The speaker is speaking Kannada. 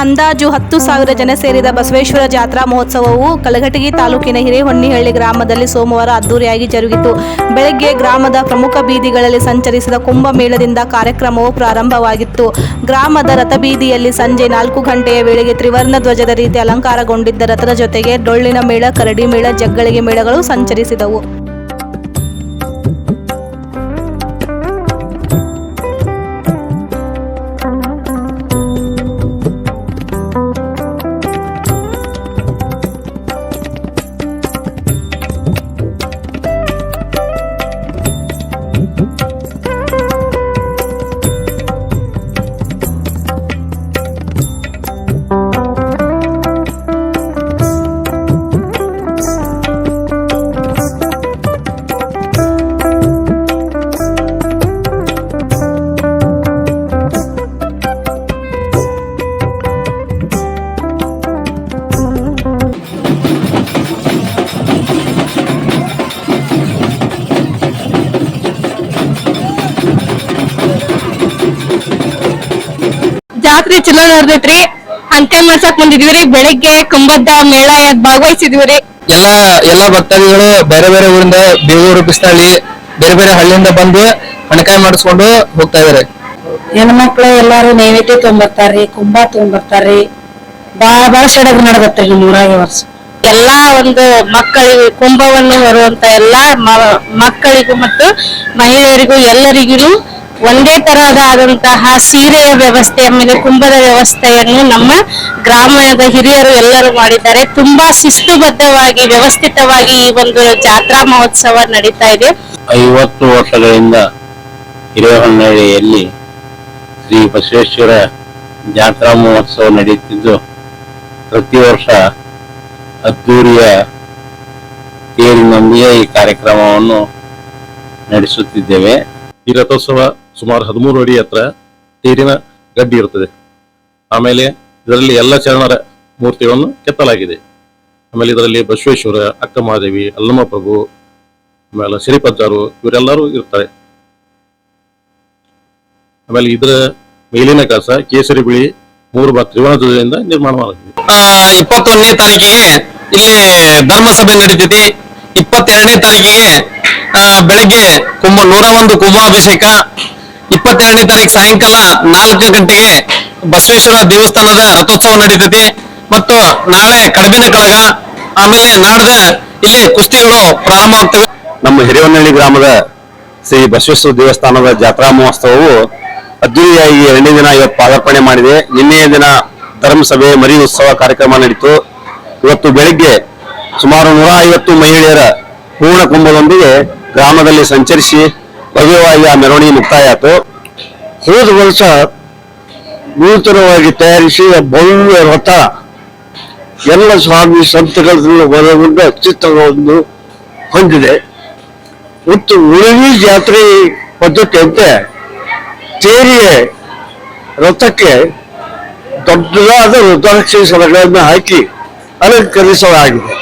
ಅಂದಾಜು ಹತ್ತು ಸಾವಿರ ಜನ ಸೇರಿದ ಬಸವೇಶ್ವರ ಜಾತ್ರಾ ಮಹೋತ್ಸವವು ಕಲಘಟಗಿ ತಾಲೂಕಿನ ಹಿರೇಹೊನ್ನಿಹಳ್ಳಿ ಗ್ರಾಮದಲ್ಲಿ ಸೋಮವಾರ ಅದ್ದೂರಿಯಾಗಿ ಜರುಗಿತು. ಬೆಳಗ್ಗೆ ಗ್ರಾಮದ ಪ್ರಮುಖ ಬೀದಿಗಳಲ್ಲಿ ಸಂಚರಿಸಿದ ಕುಂಭಮೇಳದಿಂದ ಕಾರ್ಯಕ್ರಮವು ಪ್ರಾರಂಭವಾಗಿತ್ತು. ಗ್ರಾಮದ ರಥಬೀದಿಯಲ್ಲಿ ಸಂಜೆ ನಾಲ್ಕು ಗಂಟೆಯ ವೇಳೆಗೆ ತ್ರಿವರ್ಣ ಧ್ವಜದ ರೀತಿ ಅಲಂಕಾರಗೊಂಡಿದ್ದ ರಥದ ಜೊತೆಗೆ ಡೊಳ್ಳಿನ ಮೇಳ, ಕರಡಿ ಮೇಳ, ಜಗ್ಗಳಿಗೆ ಮೇಳಗಳು ಸಂಚರಿಸಿದವು. ಜಾತ್ರೆ ಚಲೋ ನಡೆದೈತ್ರಿ. ಅಂತ್ಯ ಮಾಡ್ಸಕ್ ಬಂದಿದ್ವಿ ಬೆಳಿಗ್ಗೆ ಕುಂಭದ್ದ ಮೇಳ ಭಾಗವಹಿಸಿದ್ವಿ ರೀ. ಎಲ್ಲಾ ಎಲ್ಲಾ ಭಕ್ತಾದಿಗಳು ಬೇರೆ ಬೇರೆ ಊರಿಂದ ಬೇಗೂರು ಬಿಸ್ತಾಳಿ ಬೇರೆ ಬೇರೆ ಹಳ್ಳಿಯಿಂದ ಬಂದು ಹಣಕಾಯಿ ಮಾಡಿಸ್ಕೊಂಡು ಹೋಗ್ತಾ ಇದಾರೆ. ಹೆಣ್ಮಕ್ಳು ಎಲ್ಲಾರು ನೈವೇದ್ಯ ತೊಗೊಂಬರ್ತಾರ್ರಿ ಕುಂಭ ತೊಗೊಂಬರ್ತಾರ್ರಿ ಬಾಳ ಬಾಳ ಸಡಗರ ನಡದತ್ರಿ ನಮ್ಮ ಊರಾಗ ಈ ವರ್ಷ. ಎಲ್ಲಾ ಒಂದು ಮಕ್ಕಳಿಗೆ ಕುಂಭವನ್ನು ಬರುವಂತ ಎಲ್ಲಾ ಮ- ಮಕ್ಕಳಿಗೂ ಮತ್ತು ಮಹಿಳೆಯರಿಗೂ ಎಲ್ಲರಿಗೂ ಒಂದೇ ತರಹದಾದಂತಹ ಸೀರೆಯ ವ್ಯವಸ್ಥೆ ಆಮೇಲೆ ಕುಂಭದ ವ್ಯವಸ್ಥೆಯನ್ನು ನಮ್ಮ ಗ್ರಾಮದ ಹಿರಿಯರು ಎಲ್ಲರೂ ಮಾಡಿದ್ದಾರೆ. ತುಂಬಾ ಶಿಸ್ತುಬದ್ಧವಾಗಿ ವ್ಯವಸ್ಥಿತವಾಗಿ ಈ ಒಂದು ಜಾತ್ರಾ ಮಹೋತ್ಸವ ನಡೀತಾ ಇದೆ. ಐವತ್ತು ವರ್ಷಗಳಿಂದ ಹಿರೇಹೊನ್ನಳ್ಳಿಯಲ್ಲಿ ಶ್ರೀ ಬಸವೇಶ್ವರ ಜಾತ್ರಾ ಮಹೋತ್ಸವ ನಡೆಯುತ್ತಿದ್ದು ಪ್ರತಿ ವರ್ಷ ಅದ್ದೂರಿಯ ತೇರಿನೊಂದಿಗೆ ಈ ಕಾರ್ಯಕ್ರಮವನ್ನು ನಡೆಸುತ್ತಿದ್ದೇವೆ. ಈ ರಥೋತ್ಸವ ಸುಮಾರು ಹದಿಮೂರು ಅಡಿ ಹತ್ರ ತೇರಿನ ಗಡ್ಡಿ ಇರುತ್ತದೆ. ಆಮೇಲೆ ಇದರಲ್ಲಿ ಎಲ್ಲ ಚರಣರ ಮೂರ್ತಿಗಳನ್ನು ಕೆತ್ತಲಾಗಿದೆ. ಆಮೇಲೆ ಇದರಲ್ಲಿ ಬಸವೇಶ್ವರ ಅಕ್ಕ ಮಹಾದೇವಿ ಅಲ್ಲಮ್ಮ ಪ್ರಭು ಆಮೇಲೆ ಸಿರಿಪಜ್ಜಾರು ಇವರೆಲ್ಲರೂ ಇರ್ತಾರೆ. ಆಮೇಲೆ ಇದರ ಮೇಲಿನ ಕಸ ಕೇಸರಿ ಬಿಳಿ ಮೂರು ಬಾ ತ್ರಿವರ್ಣ ಧ್ವಜದಿಂದ ನಿರ್ಮಾಣ ಮಾಡಲಾಗಿದೆ ಇಪ್ಪತ್ತೊಂದನೇ ತಾರೀಕಿಗೆ ಇಲ್ಲಿ ಧರ್ಮಸಭೆ ನಡೀತೈತಿ. ಇಪ್ಪತ್ತೆರಡನೇ ತಾರೀಕಿಗೆ ಬೆಳಗ್ಗೆ ಕುಂಭ ನೂರ ಒಂದು ಕುಂಭಾಭಿಷೇಕ ಇಪ್ಪತ್ತೆರಡನೇ ತಾರೀಕು ಸಾಯಂಕಾಲ ನಾಲ್ಕು ಗಂಟೆಗೆ ಬಸವೇಶ್ವರ ದೇವಸ್ಥಾನದ ರಥೋತ್ಸವ ನಡೀತೈತಿ. ಮತ್ತು ನಾಳೆ ಕಡಬಿನ ಕಳಗ, ಆಮೇಲೆ ನಾಡ್ದ ಇಲ್ಲಿ ಕುಸ್ತಿಗಳು ಪ್ರಾರಂಭವಾಗ್ತವೆ ನಮ್ಮ ಹಿರೇಹೊನ್ನಳ್ಳಿ ಗ್ರಾಮದ ಶ್ರೀ ಬಸವೇಶ್ವರ ದೇವಸ್ಥಾನದ ಜಾತ್ರಾ ಮಹೋತ್ಸವವು ಅದ್ದೂರಿಯಾಗಿ ಎರಡನೇ ದಿನ ಇವತ್ತು ಪಾದಾರ್ಪಣೆ ಮಾಡಿದೆ. ನಿನ್ನೆಯ ದಿನ ಧರ್ಮಸಭೆ, ಮರಿ ಉತ್ಸವ ಕಾರ್ಯಕ್ರಮ ನಡೀತು. ಇವತ್ತು ಬೆಳಿಗ್ಗೆ ಸುಮಾರು ನೂರ ಐವತ್ತು ಮಹಿಳೆಯರ ಪೂರ್ಣ ಕುಂಭದೊಂದಿಗೆ ಗ್ರಾಮದಲ್ಲಿ ಸಂಚರಿಸಿ ಭವ್ಯವಾಗಿ ಆ ಮೆರವಣಿಗೆ ಮುಕ್ತಾಯ ಆಯಿತು ಹೋದ ವರ್ಷ ನೂತನವಾಗಿ ತಯಾರಿಸಿ ಭವ್ಯ ರಥ ಎಲ್ಲ ಸ್ವಾಮಿ ಸಂತಗಳನ್ನು ಒಳಗೊಂಡ ಚಿತ್ರವನ್ನು ಹೊಂದಿದೆ. ಮತ್ತು ಉಳಿವಿ ಜಾತ್ರೆ ಪದ್ಧತಿಯಂತೆ ತೇರಿಯ ರಥಕ್ಕೆ ದೊಡ್ಡದಾದ ರುದ್ರಾಕ್ಷಿ ಸರಗಳನ್ನು ಹಾಕಿ ಅಲಂಕರಿಸಲಾಗಿದೆ.